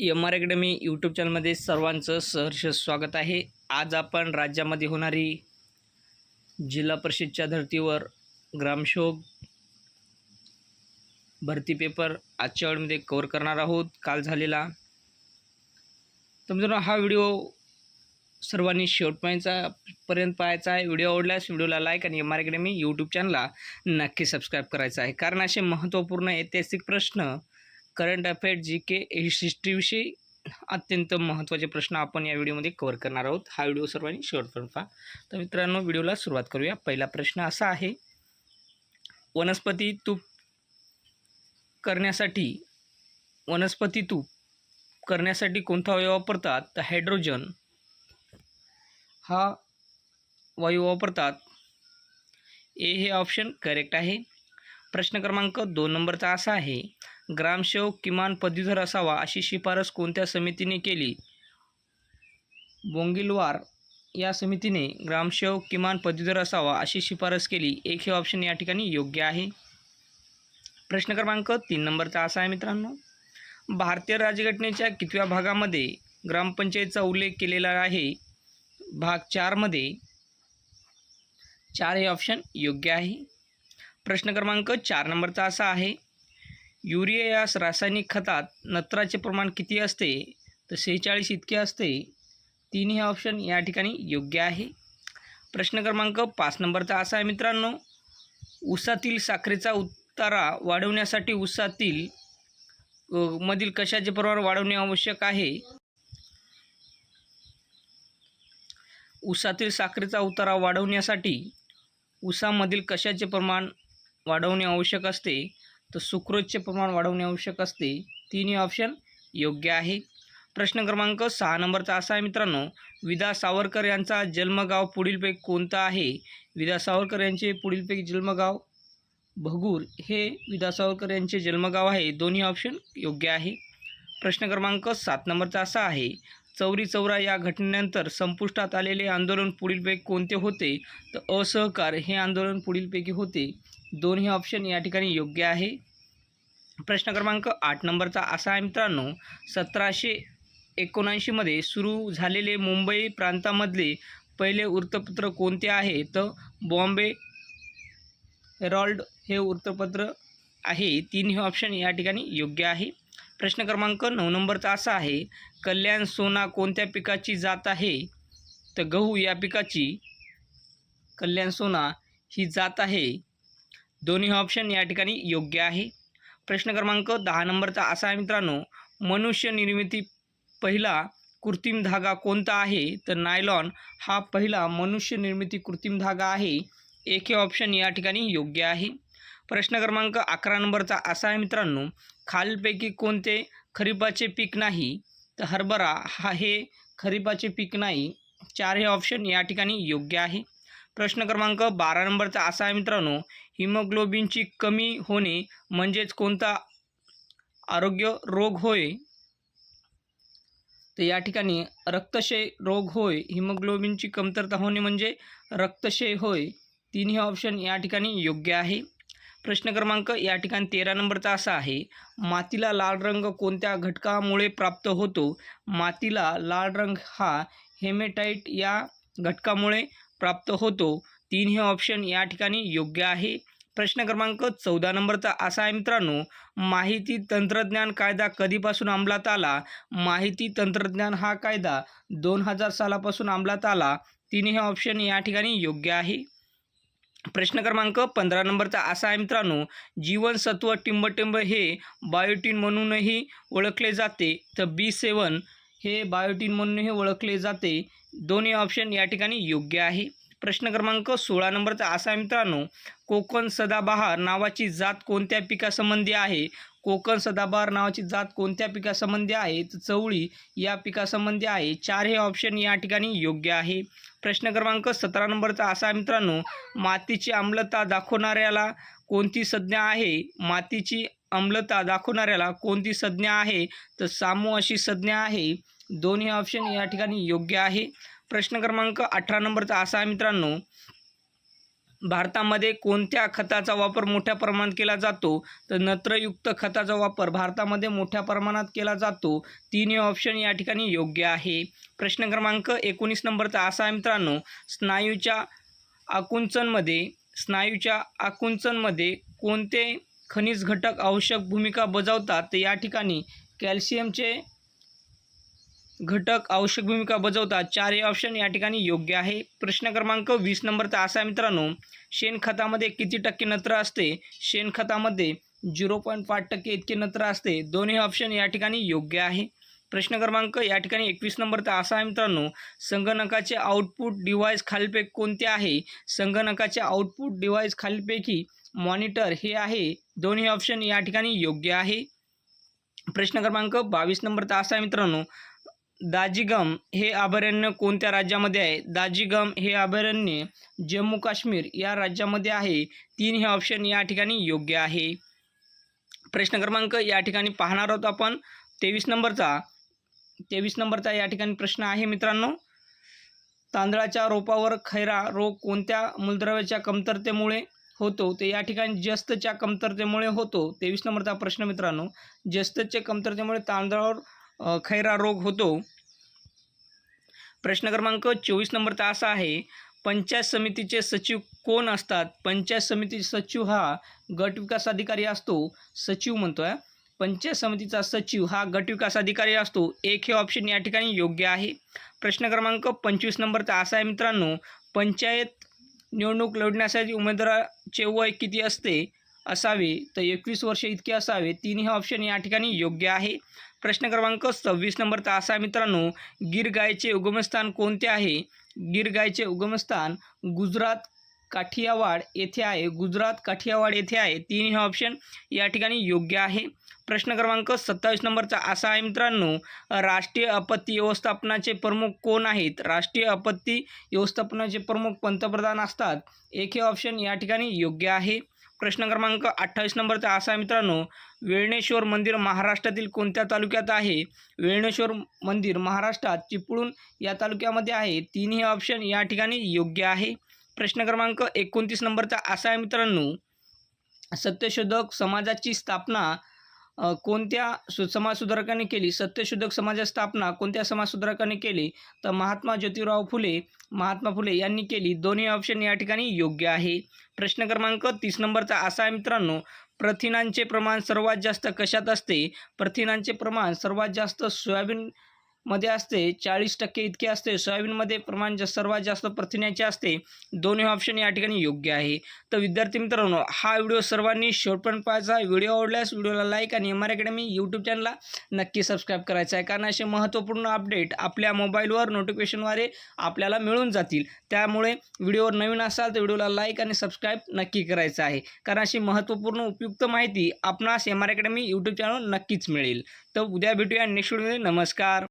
M R academy YouTube चॅनलमध्ये सर्वांचं सहर्ष स्वागत आहे. आज आपण राज्यामध्ये होणारी जिल्हा परिषदच्या धर्तीवर ग्रामशोक भरती पेपर आजच्या वेळेमध्ये कवर करणार आहोत. काल झालेला. तर मित्रांनो हा व्हिडिओ सर्वांनी शेवटपर्यंतचा पर्यंत पाहायचा आहे. व्हिडिओ आवडल्यास व्हिडिओला लाईक आणि एम आर अकॅडमी यूट्यूब चॅनलला नक्की सबस्क्राईब करायचं आहे. कारण असे महत्त्वपूर्ण ऐतिहासिक प्रश्न करंट अफेअर जी के हिस्ट्रीविषयी अत्यंत महत्त्वाचे प्रश्न आपण या व्हिडिओमध्ये कव्हर करणार आहोत. हा व्हिडिओ सर्वांनी शेवटपर्यंत पहा. तर मित्रांनो व्हिडिओला सुरुवात करूया. पहिला प्रश्न असा आहे वनस्पती तूप करण्यासाठी वनस्पती तूप करण्यासाठी कोणता वायू वापरतात? तर हायड्रोजन हा वायू वापरतात. ए हे ऑप्शन करेक्ट आहे. प्रश्न क्रमांक दोन नंबरचा असा आहे ग्रामसेवक किमान पदवीधर असावा अशी शिफारस कोणत्या समितीने केली? बोंगिलवार या समितीने ग्रामसेवक किमान पदवीधर असावा अशी शिफारस केली. एक हे ऑप्शन या ठिकाणी योग्य आहे. प्रश्न क्रमांक तीन नंबरचा असा आहे मित्रांनो. भारतीय राज्यघटनेच्या कितव्या भागामध्ये ग्रामपंचायतचा उल्लेख केलेला आहे? भाग चारमध्ये चार हे ऑप्शन योग्य आहे. प्रश्न क्रमांक चार नंबरचा असा आहे. युरिया या रासायनिक खतात नत्राचे प्रमाण किती असते? तर सेहेचाळीस इतके असते. तीन हे ऑप्शन या ठिकाणी योग्य आहे. प्रश्न क्रमांक पाच नंबरचा असा आहे मित्रांनो. ऊसातील साखरेचा उतारा वाढवण्यासाठी ऊसातील मधील कशाचे प्रमाण वाढवणे आवश्यक आहे? ऊसातील साखरेचा उतारा वाढवण्यासाठी ऊसामधील कशाचे प्रमाण वाढवणे आवश्यक असते? तर सुक्रोजचे प्रमाण वाढवणे आवश्यक असते. तिन्ही ऑप्शन योग्य आहे. प्रश्न क्रमांक सहा नंबरचा असा आहे मित्रांनो. विदा सावरकर यांचा जन्मगाव पुढीलपैकी कोणता आहे? विदा सावरकर यांचे पुढीलपैकी जन्मगाव भगूर हे विदा सावरकर यांचे जन्मगाव आहे. दोन्ही ऑप्शन योग्य आहे. प्रश्न क्रमांक सात नंबरचा असा आहे चौरी चौरा या घटनेनंतर संपुष्टात आलेले आंदोलन पुढीलपैकी कोणते होते? तर असहकार हे आंदोलन पुढीलपैकी होते. दोन्ही ऑप्शन या ठिकाणी योग्य आहे. प्रश्न क्रमांक आठ नंबरचा असा आहे मित्रांनो सतराशे एकोणऐंशीमध्ये सुरू झालेले मुंबई प्रांतामधले पहिले वृत्तपत्र कोणते आहे? तर बॉम्बे हेरॉल्ड हे वृत्तपत्र आहे. तिन्ही ऑप्शन या ठिकाणी योग्य आहे. प्रश्न क्रमांक नऊ नंबरचा असा आहे कल्याण सोना कोणत्या पिकाची जात आहे? तर गहू या पिकाची कल्याण सोना ही जात आहे. दोन्ही ऑप्शन या ठिकाणी योग्य आहे. प्रश्न क्रमांक दहा नंबरचा असा आहे मित्रांनो. मनुष्य निर्मिती पहिला कृत्रिम धागा कोणता आहे? तर नायलॉन हा पहिला मनुष्य निर्मिती कृत्रिम धागा आहे. एक हे ऑप्शन या ठिकाणी योग्य आहे. प्रश्न क्रमांक अकरा नंबरचा असा आहे मित्रांनो. खालीलपैकी कोणते खरीपाचे पीक नाही? तर हरभरा हा हे खरीपाचे पीक नाही. चार हे ऑप्शन या ठिकाणी योग्य आहे. प्रश्न क्रमांक बारा नंबरचा असा आहे मित्रांनो हिमोग्लोबिनची कमी होणे म्हणजेच कोणता आरोग्य रोग होय? तर या ठिकाणी रक्तक्षय रोग होय हिमोग्लोबिनची कमतरता होणे म्हणजे रक्तक्षय होय तिन्ही ऑप्शन या ठिकाणी योग्य आहे. प्रश्न क्रमांक या ठिकाणी तेरा नंबरचा असा आहे मातीला लाल रंग कोणत्या घटकामुळे प्राप्त होतो? मातीला लाल रंग हा हेमेटाईट या घटकामुळे प्राप्त होतो. तीन हे ऑप्शन या ठिकाणी योग्य आहे. प्रश्न क्रमांक चौदा नंबरचा असा आहे मित्रांनो माहिती तंत्रज्ञान कायदा कधीपासून अंमलात आला? माहिती तंत्रज्ञान हा कायदा दोन हजार सालापासून अंमलात आला. तिन्ही हे ऑप्शन या ठिकाणी योग्य आहे. प्रश्न क्रमांक पंधरा नंबरचा असा आहे मित्रांनो जीवनसत्व टिंबटिंब हे बायोटीन म्हणूनही ओळखले जाते. तर बी सेवन हे बायोटीन म्हणूनही ओळखले जाते. दोन्ही ऑप्शन या ठिकाणी योग्य आहे. प्रश्न क्रमांक सोळा नंबरचा असा आहे मित्रांनो. कोकण सदाबहार नावाची जात कोणत्या पिकासंबंधी आहे? कोकण सदाबहार नावाची जात कोणत्या पिकासंबंधी आहे? तर चवळी या पिकासंबंधी आहे. चार हे ऑप्शन या ठिकाणी योग्य आहे. प्रश्न क्रमांक सतरा नंबरचा असा आहे मित्रांनो. मातीची आम्लता दाखवणाऱ्याला कोणती संज्ञा आहे? मातीची अंमलता दाखवणाऱ्याला कोणती संज्ञा आहे? तर सामू अशी संज्ञा आहे. दोन्ही ऑप्शन या ठिकाणी योग्य आहे. प्रश्न क्रमांक अठरा नंबरचा असा आहे मित्रांनो. भारतामध्ये कोणत्या खताचा वापर मोठ्या प्रमाणात केला जातो? तर नत्रयुक्त खताचा वापर भारतामध्ये मोठ्या प्रमाणात केला जातो. तिन्ही ऑप्शन या ठिकाणी योग्य आहे. प्रश्न क्रमांक एकोणीस नंबरचा असा आहे मित्रांनो. स्नायूच्या आकुंचनमध्ये स्नायूच्या आकुंचनमध्ये कोणते खनिज घटक आवश्यक भूमिका बजावतात तर या ठिकाणी कॅल्शियमचे घटक आवश्यक भूमिका बजावतात. चार हे ऑप्शन या ठिकाणी योग्य आहे. प्रश्न क्रमांक वीस नंबरचा असा मित्रांनो शेणखतामध्ये किती टक्के नत्र असते? शेणखतामध्ये झिरो पॉईंट पाच टक्के इतके नत्र असते. दोन्ही ऑप्शन या ठिकाणी योग्य आहे. प्रश्न क्रमांक या ठिकाणी एकवीस नंबरचा असा आहे मित्रांनो संगणकाचे आउटपुट डिव्हाइस खालीलपैकी कोणते आहे? संगणकाचे आउटपुट डिव्हाइस खालीलपैकी मॉनिटर हे आहे. दोन्ही ऑप्शन या ठिकाणी योग्य आहे. प्रश्न क्रमांक बावीस नंबरचा असा आहे मित्रांनो दाजिगम हे अभयारण्य कोणत्या राज्यामध्ये आहे? दाजिगम हे अभयारण्य जम्मू काश्मीर या राज्यामध्ये आहे. तीन हे ऑप्शन या ठिकाणी योग्य आहे. प्रश्न क्रमांक या ठिकाणी पाहणार आहोत आपण. तेवीस नंबरचा तेवीस नंबरचा या ठिकाणी प्रश्न आहे मित्रांनो. तांदळाच्या रोपावर खैरा रोग कोणत्या मूलद्रव्याच्या कमतरतेमुळे होतो. ते या ठिकाणी जस्तच्या कमतरतेमुळे होतो. तेवीस नंबरचा प्रश्न मित्रांनो जस्तच्या कमतरतेमुळे तांदळावर खैरा रोग होतो. प्रश्न क्रमांक चोवीस नंबरचा असा आहे पंचायत समितीचे सचिव कोण असतात? पंचायत समिती सचिव हा गट विकास अधिकारी असतो. सचिव म्हणतो आहे पंचायत समितीचा सचिव हा गट विकास अधिकारी असतो. एक हे ऑप्शन या ठिकाणी योग्य आहे. प्रश्न क्रमांक पंचवीस नंबरचा असा आहे मित्रांनो पंचायत निवडणूक लढण्यासाठी उमेदवाराचे वय किती असते असावे तर एकवीस वर्ष इतके असावे तिन्ही ऑप्शन या ठिकाणी योग्य आहे. प्रश्न क्रमांक सव्वीस नंबर तर असा मित्रांनो गिर गायचे उगमस्थान कोणते आहे? गिर गायचे उगमस्थान गुजरात काठियावाड येथे आहे. गुजरात काठियावाड येथे आहे. तीन हे ऑप्शन या ठिकाणी योग्य आहे. प्रश्न क्रमांक सत्तावीस नंबरचा असा आहे मित्रांनो. राष्ट्रीय आपत्ती व्यवस्थापनाचे प्रमुख कोण आहेत? राष्ट्रीय आपत्ती व्यवस्थापनाचे प्रमुख पंतप्रधान असतात. एक हे ऑप्शन या ठिकाणी योग्य आहे. प्रश्न क्रमांक अठ्ठावीस नंबरचा असा आहे मित्रांनो. वेळणेश्वर मंदिर महाराष्ट्रातील कोणत्या तालुक्यात आहे? वेळणेश्वर मंदिर महाराष्ट्रात चिपळूण या तालुक्यामध्ये आहे. तिन्ही ऑप्शन या ठिकाणी योग्य आहे. प्रश्न क्रमांक एकोणतीस नंबरचा असा आहे मित्रांनो. सत्यशोधक समाजाची स्थापना कोणत्या सु समाजसुधारकांनी केली? सत्यशोधक समाजाची स्थापना कोणत्या समाजसुधारकांनी केली? तर महात्मा ज्योतिराव फुले महात्मा फुले यांनी केली. दोन्ही ऑप्शन या ठिकाणी योग्य आहे. प्रश्न क्रमांक तीस नंबरचा असा आहे मित्रांनो. प्रथिनांचे प्रमाण सर्वात जास्त कशात असते? प्रथिनांचे प्रमाण सर्वात जास्त सोयाबीन मध्ये असते चाळीस टक्के इतके असते. सोयाबीनमध्ये प्रमाण जा सर्वात जास्त प्रथिन्याचे असते. दोन्ही ऑप्शन या ठिकाणी योग्य आहे. तर विद्यार्थी मित्रांनो हा व्हिडिओ सर्वांनी शेवटपर्यंत पाहायचा व्हिडिओ आवडल्यास व्हिडिओला लाईक आणि एम आर अकॅडमी यूट्यूब चॅनलला नक्की सबस्क्राईब करायचं आहे. कारण असे महत्त्वपूर्ण अपडेट आपल्या मोबाईलवर नोटिफिकेशनद्वारे आपल्याला मिळून जातील. त्यामुळे व्हिडिओवर नवीन असाल तर व्हिडिओला लाईक आणि सबस्क्राईब नक्की करायचं आहे. कारण अशी महत्त्वपूर्ण उपयुक्त माहिती आपणास M R academy YouTube channel नक्कीच मिळेल. तर उद्या भेटूया नेक्स्ट व्हिडिओमध्ये नमस्कार.